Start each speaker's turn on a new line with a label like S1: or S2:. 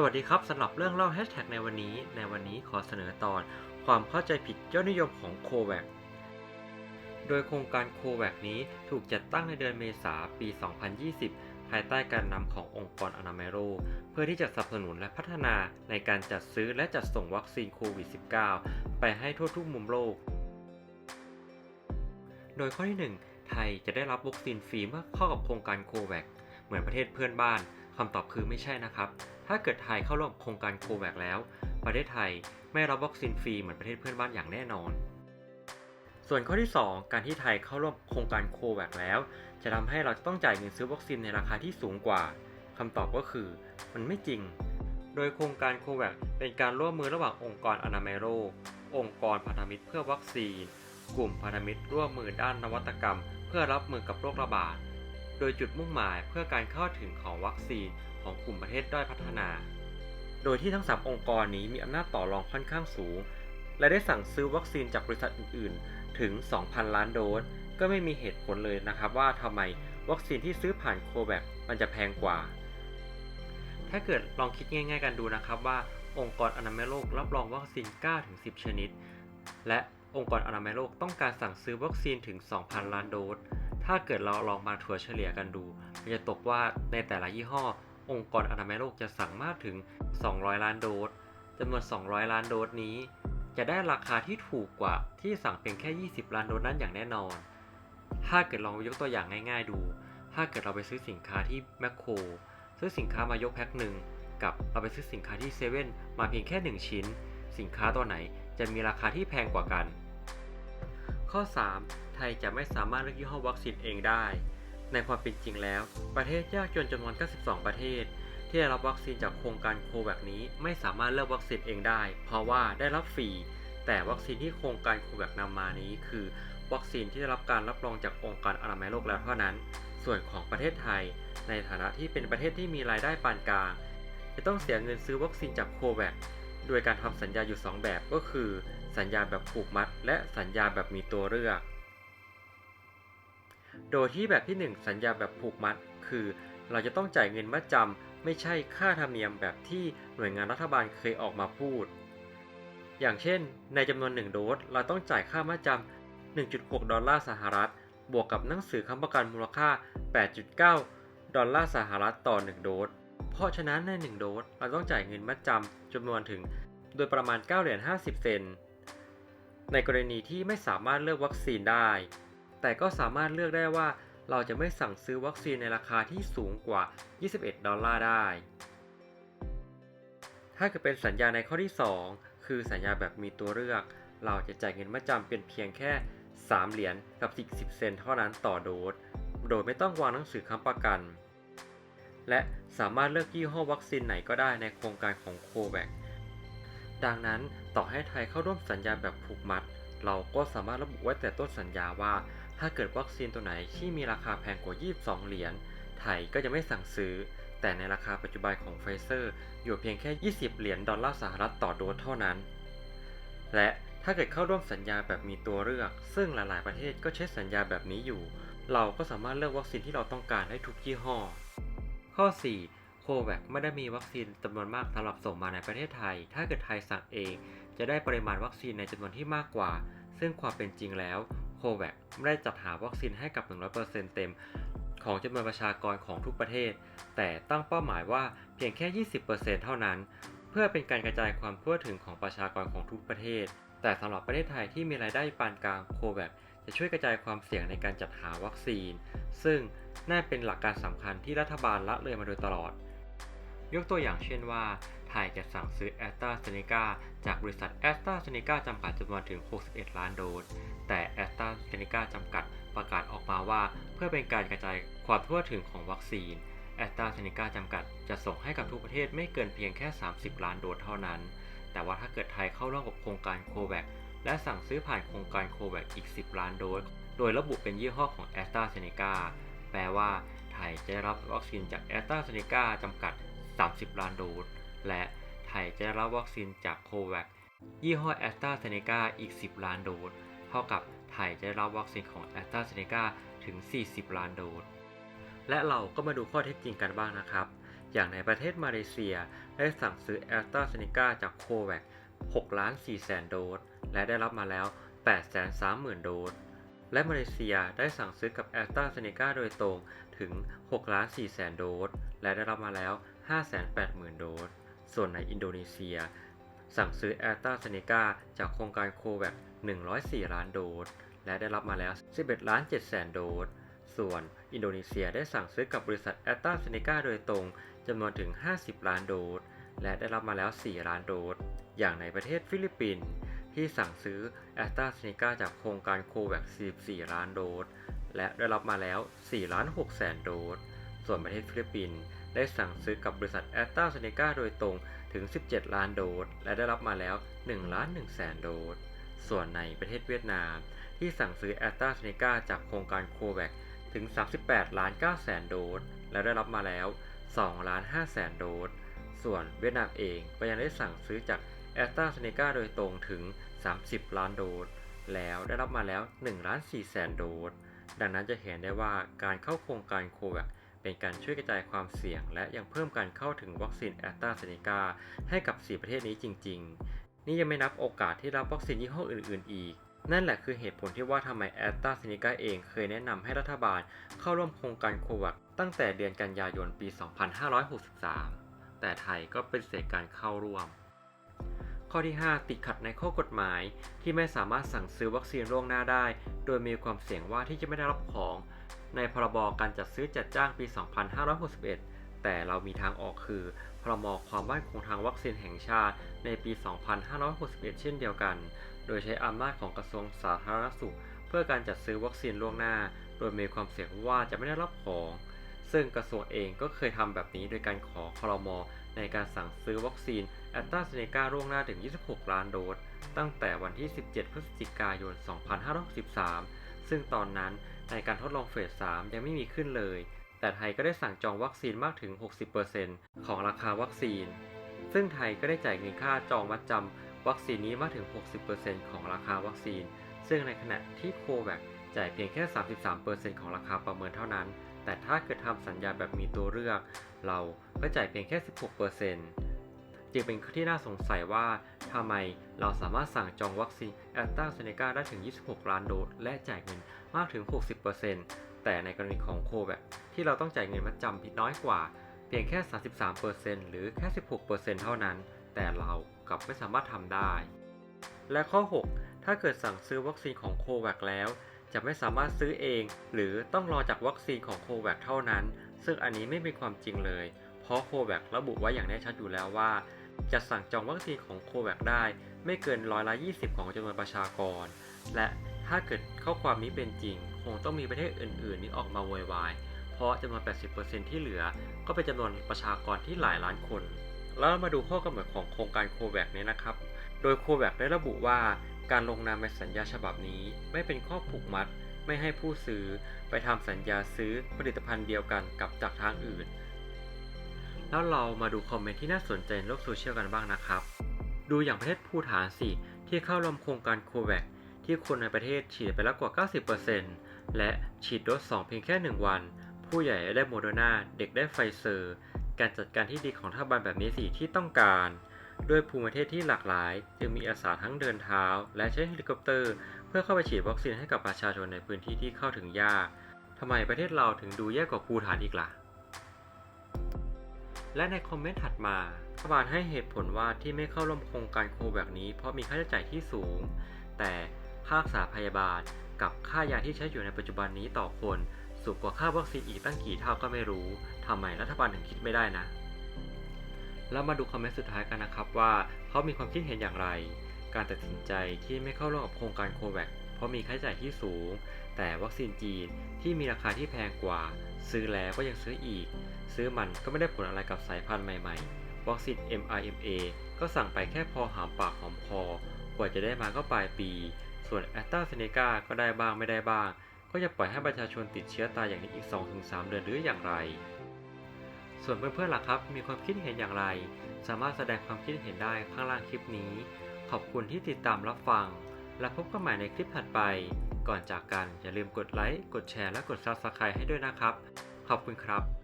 S1: สวัสดีครับสำหรับเรื่องเล่าแฮชแท็กในวันนี้ ในวันนี้ขอเสนอตอน ความเข้าใจผิดยอดนิยมของโคแว c โดยโครงการโคแว c นี้ถูกจัดตั้งในเดือนเมษาปี 2020 ภายใต้การนำขององค์กรอนามัยโลกเพื่อที่จะสนับสนุนและพัฒนาในการจัดซื้อและจัดส่งวัคซีนโควิด -19 ไปให้ทั่วทุกมุมโลก โดยข้อที่ 1 ไทยจะได้รับวัคซีนฟรีเมื่อเข้ากับโครงการโคแว c เหมือนประเทศเพื่อนบ้าน คำตอบคือไม่ใช่นะครับ ถ้าเกิดไทยเข้าร่วมโครงการโคแว c แล้ว ประเทศไทยไม่รับวัคซีนฟรีเหมือนประเทศเพื่อนบ้านอย่างแน่นอน ส่วนข้อที่ 2 การที่ไทยเข้าร่วมโครงการโคแว c แล้ว จะทำให้เราต้องจ่ายเงินซื้อวัคซีนในราคาที่สูงกว่าคำตอบก็คือมันไม่จริง โดยโครงการโคแว c เป็นการร่วมมือระหว่างองค์กรอนามัยโลกองค์กรพันธมิตรเพื่อวัคซีน กลุ่มพันธมิตรร่วมมือด้านนวัตกรรม เพื่อรับมือกับโรคระบาด โดยจุดมุ่งหมายเพื่อการเข้าถึงของวัคซีนของกลุ่มประเทศด้อยพัฒนา โดยที่ทั้งสามองค์กรนี้มีอำนาจต่อรองค่อนข้างสูง และได้สั่งซื้อวัคซีนจากบริษัทอื่น ๆ ถึง 2,000 ล้านโดส ก็ไม่มีเหตุผลเลยนะครับว่าทำไมวัคซีนที่ซื้อผ่านโคแวคมันจะแพงกว่า ถ้าเกิดลองคิดง่าย ๆ กันดูนะครับว่าองค์กรอนามัยโลกรับรองวัคซีน 9-10 ชนิด และองค์กรอนามัยโลกต้องการสั่งซื้อวัคซีนถึง 2,000 ล้านโดส ถ้าเกิดเราลองมาถัวเฉลี่ยกันดูมันจะตกว่าในแต่ละยี่ห้อ องค์กรอนามัยโลกจะสั่งมากถึง 200 ล้านโดสจำนวน 200 ล้านโดสนี้ จะได้ราคาที่ถูกกว่าที่สั่งเพียงแค่ 20 ล้านโดสนั้นอย่างแน่นอน ถ้าเกิดลองยกตัวอย่างง่าย ๆ ดู ถ้าเกิดเราไปซื้อสินค้าที่แมคโครซื้อสินค้ามายกแพ็คหนึ่งกับเราไปซื้อสินค้าที่เซเว่นมาเพียงแค่ 1 ชิ้น สินค้าตัวไหนจะมีราคาที่แพงกว่ากัน ข้อ 3 ไทยจะไม่สามารถเลือกยี่ห้อวัคซีนเองได้ ในความเป็นจริงแล้ว ประเทศยากจนจำนวน 92 ประเทศ ที่ได้รับวัคซีนจากโครงการโคแวคนี้ไม่สามารถเลือกวัคซีนเองได้ เพราะว่าได้รับฟรี แต่วัคซีนที่โครงการโคแวคนำมานี้ คือ วัคซีนที่ได้รับการรับรองจากองค์การอนามัยโลกแล้วเท่านั้น ส่วนของประเทศไทย ในฐานะที่เป็นประเทศที่มีรายได้ปานกลาง จะต้องเสียเงินซื้อวัคซีนจากโคแวค โดยการทำสัญญาอยู่ 2 แบบก็คือ สัญญาแบบผูกมัด และสัญญาแบบมีตัวเลือก โดยที่แบบที่ 1 สัญญาแบบผูกมัด คือ เราจะต้องจ่ายเงินมัดจำไม่ใช่ค่าธรรมเนียมแบบที่หน่วยงานรัฐบาลเคยออกมาพูด อย่างเช่น ในจำนวน 1 โดส เราต้องจ่ายค่ามัดจำ 1.6 ดอลลาร์สหรัฐ บวกกับหนังสือค้ำประกันมูลค่า 8.9 ดอลลาร์สหรัฐต่อ 1 โดส เพราะฉะนั้นใน 1 โดสเราต้องจ่ายเงินมัดจำจำนวนถึงโดยประมาณ 9 เหรียญ 50 เซน ในกรณีที่ไม่สามารถเลือกวัคซีนได้ แต่ก็สามารถเลือกได้ว่าเราจะไม่สั่งซื้อวัคซีนในราคาที่สูงกว่า 21 ดอลลาร์ได้ ถ้าเกิดเป็นสัญญาในข้อที่ 2 คือสัญญาแบบมีตัวเลือก เราจะจ่ายเงินมัดจำเป็นเพียงแค่ 3 เหรียญกับ10เซนเท่านั้นต่อโดส โดยไม่ต้องวางหนังสือค้ำประกัน และสามารถเลือกยี่ห้อวัคซีนไหนก็ได้ในโครงการของโคแวคดังนั้นต่อให้ไทยเข้าร่วมสัญญาแบบผูกมัด เราก็สามารถระบุไว้แต่ต้นสัญญาว่า ถ้าเกิดวัคซีนตัวไหนที่มีราคาแพงกว่า 22 เหรียญไทยก็จะไม่สั่งซื้อ แต่ในราคาปัจจุบันของไฟเซอร์ อยู่เพียงแค่ 20 เหรียญดอลลาร์สหรัฐต่อโดสเท่านั้น และถ้าเกิดเข้าร่วมสัญญาแบบมีตัวเลือก ซึ่งหลาย ๆ ประเทศก็ใช้สัญญาแบบนี้อยู่ เราก็สามารถเลือกวัคซีนที่เราต้องการได้ทุกยี่ห้อ ข้อ 4 โคแวคไม่ได้มีวัคซีนจำนวนมากสำหรับส่งมาในประเทศไทย ถ้าเกิดไทยสั่งเอง จะได้ปริมาณวัคซีนในจำนวนที่มากกว่า ซึ่งความเป็นจริงแล้วโคแวคไม่ได้จัดหาวัคซีนให้กับ 100%เต็ม ของจำนวนประชากรของทุกประเทศ แต่ตั้งเป้าหมายว่าเพียงแค่ 20%เท่านั้น เพื่อเป็นการกระจายความทั่วถึงของประชากรของทุกประเทศ แต่สำหรับประเทศไทยที่มีรายได้ปานกลางโคแวค จะช่วยกระจายความเสี่ยงในการจัดหาวัคซีน ซึ่งน่าเป็นหลักการสำคัญที่รัฐบาลละเลยมาโดยตลอด ยกตัวอย่างเช่นว่า ไทยจะสั่งซื้อแอสตราเซเนกาจากบริษัทแอสตราเซเนกาจำกัดจำนวนถึง 61 ล้านโดส แต่แอสตราเซเนกาจำกัดประกาศออกมาว่า เพื่อเป็นการกระจายความทั่วถึงของวัคซีนแอสตราเซเนกาจำกัดจะส่งให้กับทุกประเทศไม่เกินเพียงแค่ 30 ล้านโดสเท่านั้น แต่ว่าถ้าเกิดไทยเข้าร่วมกับโครงการโคแวค และสั่งซื้อผ่านโครงการโคแวคอีก 10 ล้านโดส โดยระบุเป็นยี่ห้อของแอสตราเซเนกาแปลว่า ไทยจะได้รับวัคซีนจากแอสตราเซเนกาจำกัด 30 ล้านโดส และไทยจะได้รับวัคซีนจากโคแวคยี่ห้อแอสตราเซเนกาอีก 10 ล้านโดส เท่ากับไทยจะได้รับวัคซีนของแอสตราเซเนกาถึง 40 ล้านโดส และเราก็มาดูข้อเท็จจริงกันบ้างนะครับ อย่างในประเทศมาเลเซียได้สั่งซื้อแอสตราเซเนกาจากโควัค6ล้าน4แสนโดส และได้รับมาแล้ว 8 3 0 0 0 0 โดส และมาเลเซียได้สั่งซื้อกับแอสตราเซเนกาโดยตรงถึง 6 ล้าน4แสนโดส และได้รับมาแล้ว 580,000 โดส ส่วนในอินโดนีเซีย สั่งซื้อแอสตราเซเนกาจากโครงการโควัค104 ล้านโดส และได้รับมาแล้ว 11 ล้าน7แสนโดส ส่วนอินโดนีเซียได้สั่งซื้อกับบริษัทแอสตราเซเนกาโดยตรงจำนวนถึง 50 ล้านโดส และได้รับมาแล้ว 4 ล้านโดส อย่างในประเทศฟิลิปปินส์ ที่สั่งซื้อแอสตราเซเนกาจากโครงการโควัค44 ล้านโดส และได้รับมาแล้ว 4 ล้าน6แสนโดส ส่วนประเทศฟิลิปปินส์ได้สั่งซื้อกับบริษัทแอสตราเซเนกาโดยตรงถึง 17 ล้านโดส และได้รับมาแล้ว 1 ล้าน1แสนโดส ส่วนในประเทศเวียดนาม ที่สั่งซื้อแอสตราเซเนกาจากโครงการโควัคถึง 38 ล้าน9แสนโดส และได้รับมาแล้ว 2 ล้าน5แสนโดส ส่วนเวียดนามเองก็ยังได้สั่งซื้อจาก แอสตราเซเนกาโดยตรงถึง 30 ล้านโดส แล้วได้รับมาแล้ว1ล้าน4แสนโดส ดังนั้นจะเห็นได้ว่าการเข้าโครงการโควัคเป็นการช่วยกระจายความเสี่ยง และยังเพิ่มการเข้าถึงวัคซีนแอสตราเซเนกาให้กับ 4 ประเทศนี้จริง ๆ นี่ยังไม่นับโอกาสที่รับวัคซีนยี่ห้ออื่น ๆ อีก นั่นแหละคือเหตุผลที่ว่าทำไมแอสตราเซเนกาเองเคยแนะนำให้รัฐบาลเข้าร่วมโครงการโควัคตั้งแต่เดือนกันยายนปี 2563 แต่ไทยก็เป็นเสกการเข้าร่วม ข้อที่ 5 ติดขัดในข้อกฎหมาย ที่ไม่สามารถสั่งซื้อวัคซีนล่วงหน้าได้ โดยมีความเสี่ยงว่าที่จะไม่ได้รับของ ในพรบการจัดซื้อจัดจ้างปี 2561 แต่เรามีทางออกคือ พรบความมั่นคงทางวัคซีนแห่งชาติในปี 2561 เช่นเดียวกัน โดยใช้อำนาจของกระทรวงสาธารณสุข เพื่อการจัดซื้อวัคซีนล่วงหน้า โดยมีความเสี่ยงว่าจะไม่ได้รับของ ซึ่งกระทรวงเองก็เคยทำแบบนี้โดยการขอครมในการสั่งซื้อวัคซีน แอสตาเซเนกาล่วงหน้าถึง 26 ล้านโดส ตั้งแต่วันที่ 17 พฤศจิกายน 2563 ซึ่งตอนนั้นในการทดลองเฟส 3 ยังไม่มีขึ้นเลย แต่ไทยก็ได้สั่งจองวัคซีนมากถึง 60%ของราคาวัคซีน ซึ่งไทยก็ได้จ่ายเงินค่าจองมัดจำวัคซีนนี้มากถึง 60%ของราคาวัคซีน ซึ่งในขณะที่โควัคจ่ายเพียงแค่ 33%ของราคาประเมินเท่านั้น แต่ถ้าเกิดทำสัญญาแบบมีตัวเลือก เราก็จ่ายเพียงแค่ 16% จึงเป็นที่น่าสงสัยว่าทำไมเราสามารถสั่งจองวัคซีนแอสตราเซเนกาได้ถึง 26 ล้านโดส และจ่ายเงินมากถึง 60%แต่ในกรณีของโควัคที่เราต้องจ่ายเงินมัดจำผิดน้อยกว่า เพียงแค่ 33%หรือแค่ 16%เท่านั้น แต่เรากลับไม่สามารถทำได้ และข้อ 6 ถ้าเกิดสั่งซื้อวัคซีนของโควัคแล้วจะไม่สามารถซื้อเอง หรือต้องรอจากวัคซีนของโควัคเท่านั้น ซึ่งอันนี้ไม่เป็นความจริงเลย เพราะโควัคระบุไว้อย่างแน่ชัดอยู่แล้วว่า จะสั่งจองวัคซีนของโควัคได้ ไม่เกินร้อยละ20 ของจำนวนประชากร และถ้าเกิดข้อความนี้เป็นจริง คงต้องมีประเทศอื่นๆ นี้ออกมาโวยวาย เพราะจำนวน 80%ที่เหลือ ก็เป็นจำนวนประชากรที่หลายล้านคน แล้วมาดูข้อกำหนดของโครงการโควัคนี่ยนะครับ โดยโควัคได้ระบุว่าการลงนามในสัญญาฉบับนี้ ไม่เป็นข้อผูกมัด ไม่ให้ผู้ซื้อ ไปทำสัญญาซื้อผลิตภัณฑ์เดียวกันกับจากทางอื่น แล้วเรามาดูคอมเมนต์ที่น่าสนใจในโลกโซเชียลกันบ้างนะครับ ดูอย่างประเทศภูฐานสิที่เข้าร่วมโครงการโควัคที่คนในประเทศฉีดไปแล้วกว่า 90%และฉีดโดส2เพียงแค่ 1 วัน ผู้ใหญ่ได้โมเดอร์นาเด็กได้ไฟเซอร์ การจัดการที่ดีของรัฐบาลแบบนี้สิที่ต้องการ ด้วยภูมิประเทศที่หลากหลาย จึงมีอาสาทั้งเดินเท้า และใช้เฮลิคอปเตอร์ เพื่อเข้าไปฉีดวัคซีนให้กับประชาชนในพื้นที่ที่เข้าถึงยากทำไมประเทศเราถึงดูแย่กว่าภูฐานอีกล่ะ และในคอมเมนต์ถัดมารัฐบาลให้เหตุผลว่าที่ไม่เข้าร่วมโครงการโควัคนี้ เพราะมีค่าใช้จ่ายที่สูง แต่ค่ารักษาพยาบาลกับค่ายาที่ใช้อยู่ในปัจจุบันนี้ต่อคนสูงกว่าค่าวัคซีนอีกตั้งกี่เท่าก็ไม่รู้ทำไมรัฐบาลถึงคิดไม่ได้นะ แล้วมาดูคอมเมนต์สุดท้ายกันนะครับว่าเขามีความคิดเห็นอย่างไร การตัดสินใจที่ไม่เข้าร่วมกับโครงการโควัค เพราะมีค่าใช้จ่ายที่สูง แต่วัคซีนจีนที่มีราคาที่แพงกว่า ซื้อแล้วก็ยังซื้ออีก ซื้อมันก็ไม่ได้ผลอะไรกับสายพันธุ์ใหม่ๆ วัคซีน mRNA ก็สั่งไปแค่พอหอมปากหอมคอ กว่าจะได้มาก็ปลายปี ส่วนแอสตราเซเนกาก็ได้บ้างไม่ได้บ้าง ก็จะปล่อยให้ประชาชนติดเชื้อตายอย่างนี้อีก 2-3 เดือนหรืออย่างไร ส่วนเพื่อนๆล่ะครับ มีความคิดเห็นอย่างไร สามารถแสดงความคิดเห็นได้ข้างล่างคลิปนี้ ขอบคุณที่ติดตามรับฟัง และพบกันใหม่ในคลิปถัดไป ก่อนจากกันอย่าลืมกดไลค์ กดแชร์ และกด Subscribe ให้ด้วยนะครับ ขอบคุณครับ